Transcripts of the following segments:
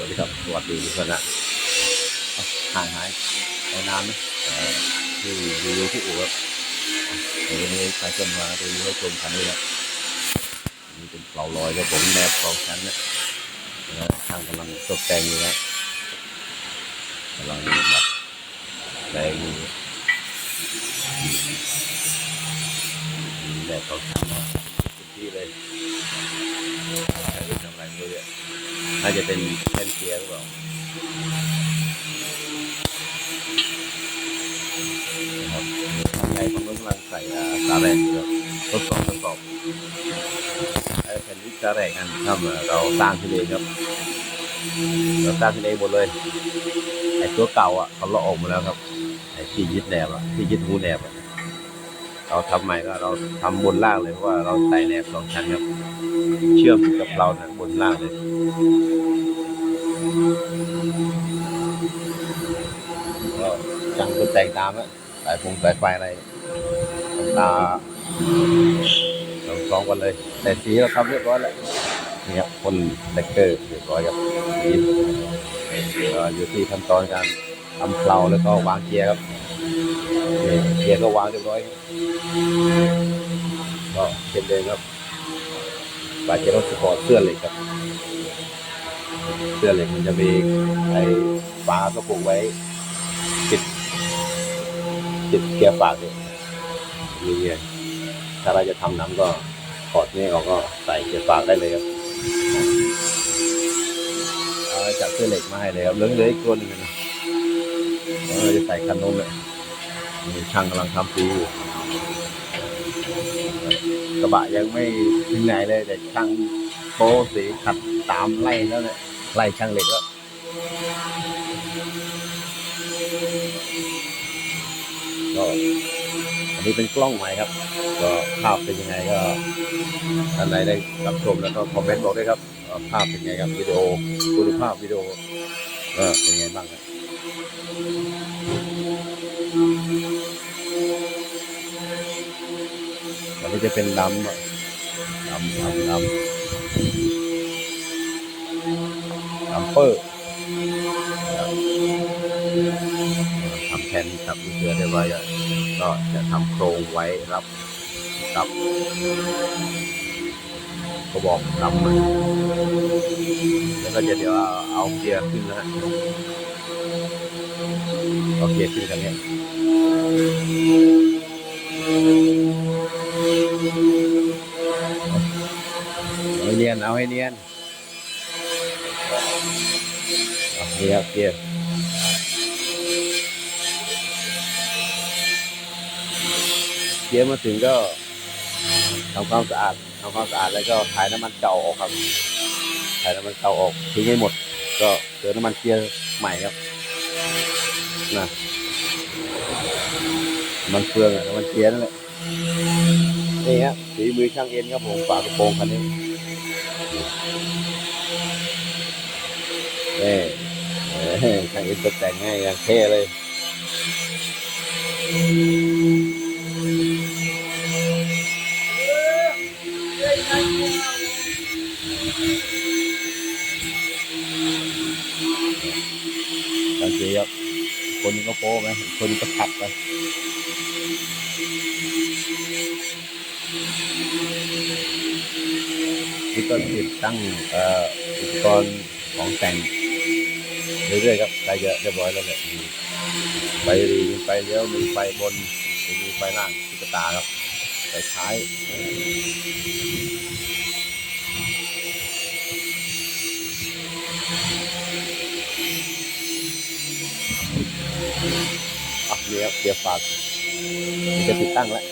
วัสดีครับสวัสดีทุกคนนะห่างหายไปนานไหมเอ่อที่รีวิวที่อู่ครับเดี๋ยววันนี้ใครชมมารีวิวให้ชมคันนี้ครับนี่เป็นเปล่าลอยครับผมแนบสองชั้นนะนะช่างกำลังตกแต่งอยู่นะกำลังแบบแต่งแนบสองชั้นนะ ที่เลยใครทำอะไรไม่รู้เนี่ยน่าจะเป็นแผ่นเกียหรือเปล่านะครับทางในฝั่งนู้นกำลังใส่อ่าสาแรงอยู่ครับทดสอบทดสอบแผ่นวิสาแรงกันถ้าเราสร้างขึ้นเองครับ เราสร้างขึ้นเองหมดเลยไอ้ตัวเก่าอะเขาเลาะออกมาแล้วครับไอ้ที่ยึดแหนบอะที่ยึดหูแหนบอะ เราทำใหม่ก็เราทำบนล่างเลยเพราะว่าเราใส่แหนบสองชั้นครับเชื่อมกับเรานะบนล่างเลยก็จังตัวแต่งตามอะสายฟงสายไฟอะไรตาสองสองกันเลย แต่สีเราทำเรียบร้อยแล้วนี่ครับพ่นเลกเกอร์เรียบร้อยครับสีอยู่ที่ขั้นตอนการทำเพลาแล้วก็วางเกียร์ครับ เกียร์ก็วางเรียบร้อยก็เช่นเดิมครับปาเจโร่สปอร์ตเสื้อเหล็กครับ เสื้อเหล็กมันจะมีไอ้ฝากระปุกไว้ติดติดเกียร์ฝากเนี่ยมีเงี้ยถ้าเราจะทำน้ำก็ถอดนี่เราก็ใส่เกียร์ฝากได้เลยครับเอาจับเสื้อเหล็กมาให้เลยครับเหลือๆอีกตัวหนึงนะเราจะใส่คันน้นเลย มีช่างกำลังทำสีอยู่กระบะยังไม่ถึงไหนเลย แต่ช่างโป้สีขัดตามไล่แล้วเนี่ยไล่ช่างเหล็กแล้วก็อันนี้เป็นกล้องใหม่ครับ ก็ภาพเป็นยังไงก็ท่านใดได้รับชมแล้วก็คอมเมนต์บอกด้วยครับภาพเป็นไงครับวิดีโอคุณภาพวิดีโอก็เป็นไงบ้างครับ อันจะเป็นดำอะดำดำดำดำเปอร์ทำแผ่นกับลูกเสือได้ไว้ก็จะทำโครงไว้รับกับกระบอกดำมันแล้วก็จะเดี๋ยวเอาเกียร์ขึ้นนะฮะเอาเกียร์ขึ้นกันเนี้ เอาให้เนียนเอาให้เนียนเอาเกียร์เกียร์เกียร์มาถึงก็ทำความสะอาดทำความสะอาดแล้วก็ถ่ายน้ำมันเก่าออกครับถ่ายน้ำมันเก่าออกทิ้งให้หมด ก็เจอน้ำมันเกียร์ใหม่ครับนะมันเฟืองอะน้ำมันเกียร์นั่นแหละนี่ฮะสีมือช่างเอ็นครับผมฝากระโปรงคันนี้ นี่เอ้ยช่างอ็นตกแต่งง่ายอย่างเท่เลยสังเกตครับคนนี้ก็โป้ไหมคนนี้ก็ขัดไปนี่ก็ติดตั้งอุปกรณ์ของแต่ง เรื่อยๆครับใกล้จะเรียบร้อยแล้วเนี่ยมีไฟหรีมีไฟเลี้ยวมีไฟบนมีไฟล่างตุ๊กตาครับไฟท้ายอะนี่ครับเกียร์ฝากมันจะติดตั้งแล้ว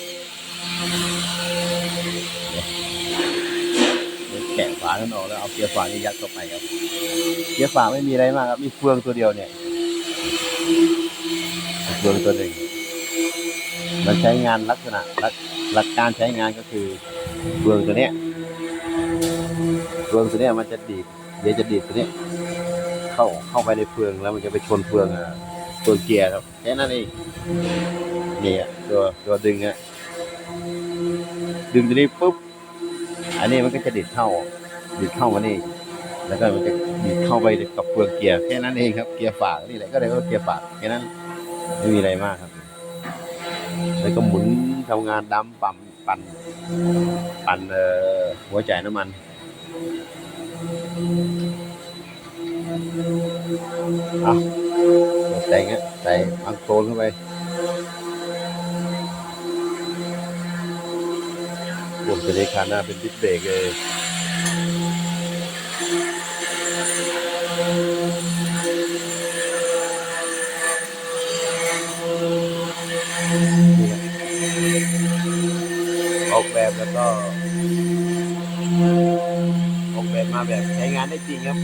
านั้นออกแล้วเอาเกียร์ฝานี่ยัดเข้าไปครับ เกียร์ฝาไม่มีอะไรมากครับ มีเฟืองตัวเดียวเนี่ย เฟืองตัวหนึ่ง มันใช้งานลักษณะหลักหลักการใช้งานก็คือเฟืองตัวเนี้ยเฟืองตัวเนี้ยมันจะดีด เดี๋ยวจะดีดตัวเนี้ยเข้าเข้าไปในเฟืองแล้วมันจะไปชนเฟืองอะตัวเกียร์ครับแค่นั้นเองนี่อะตัวตัวดึงอะดึงตัวนี้ปุ๊บ อันนี้มันก็จะดีดเข้า ดีดเข้ามานี่แล้วก็มันจะบิดเข้าไปกับเปลือกเกียร์แค่นั้นเองครับเกียร์ฝากนี่แหละก็เลยว่าเกียร์ฝากแค่นั้นไม่มีอะไรมากครับ แล้วก็หมุนทำงานดัมปั๊มปั่นปั่นเอ่อหัวใจน้ำมันเอาใส่เงี้ยใส่บังโคลนเข้าไปรวมจะได้คันหน้าเป็นดิสเบรกเลย ออกแบบแล้วก็ออกแบบมาแบบใช้งานได้จริงครับ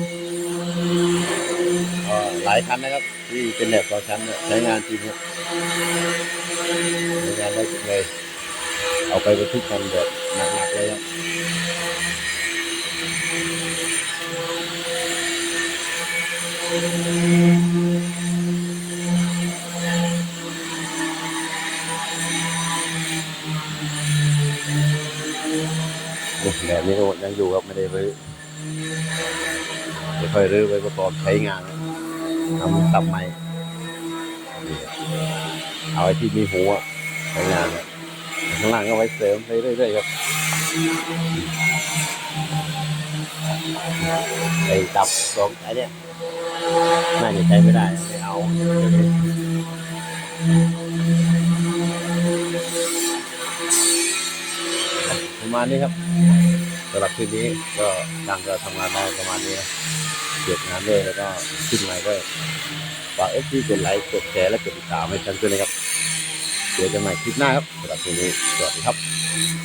หลายคันนะครับ ที่เป็นแบบต่อชั้นเนี่ยใช้งานจริงครับใช้งานได้จริงเลย เอาไปบรรทุกกันแบบหนักๆเลยครับ นี้ก็ยังอยู่ครับไม่ได้รื้อไม่ค่อยรื้อไว้ประกอบใช้งานทำตับใหม่เอาไว้ที่มีหัวใช้งานข้างล่างก็ไว้เสริมไปเรื่อยๆครับไอ้ตับสองไอ้เนี่ยน่าจะใช้ไม่ได้ไม่เอาประมาณนี้ครับ สำหรับคืนนี้ก็ช่างก็ทำงานได้ประมาณนี้นะเก็บงานด้วยแล้วก็ขึ้นใหม่ก็ฝากเอฟซีกดไลค์กดแชร์และกดติดตามให้ฉันด้วยนะครับเจอกันใหม่คลิปหน้าครับสำหรับคืนนี้สวัสดีครับ